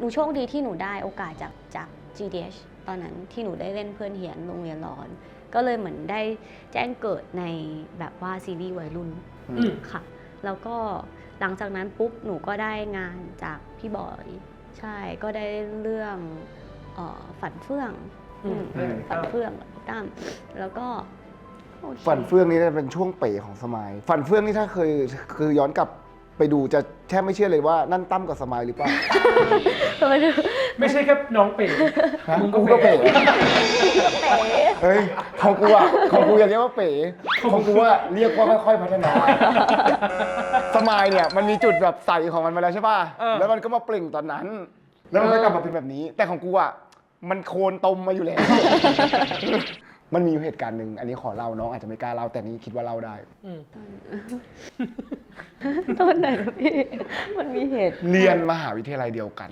หนูโชคดีที่หนูได้โอกาสจากจาก GDH ตอนนั้นที่หนูได้เล่นเพื่อนเหียนโรงเรียนร้อน ก็เลยเหมือนได้แจ้งเกิดในแบบว่าซีรีส์วัยรุ่นอืมค่ะ แล้วก็หลังจากนั้นปุ๊บหนูก็ได้งานจากพี่บอยใช่ก็ได้เรื่องเออฝันเฟื่องอืมอืมฝันเฟื่องกับพี่ตั้มแล้วก็โอเคฝันเฟื่องนี่เป็นช่วงเป๋ของสมัย ฝันเฟื่องนี่ถ้าเคยคือย้อนกลับ ไปดูจะแทบไม่เชื่อเลยว่านั่นตั้มกับสมัยหรือเปล่าไม่ใช่แค่น้องเป๋ฮะมึงกูก็ก็เป๋เป๋เฮ้ยของกูอะของกูอย่าเรียกว่าเป๋ของกูว่าเรียกว่าค่อยๆพัฒนา สมายเนี่ยมันมีจุดแบบใสของมันมาแล้วใช่ป่ะ เออ แล้วมันก็มาเปล่งตอนนั้น แล้วมันก็กลับมาเป็นแบบนี้ แต่ของกูอะมันโคนตมมาอยู่แล้ว มันมีอยู่เหตุการณ์หนึ่งอันนี้ขอเล่าน้องอาจจะไม่กล้าเล่าแต่นี้คิดว่าเล่าได้อืม ต้นไหนนะพี่ มันมีเหตุ เรียนมหาวิทยาลัยเดียวกัน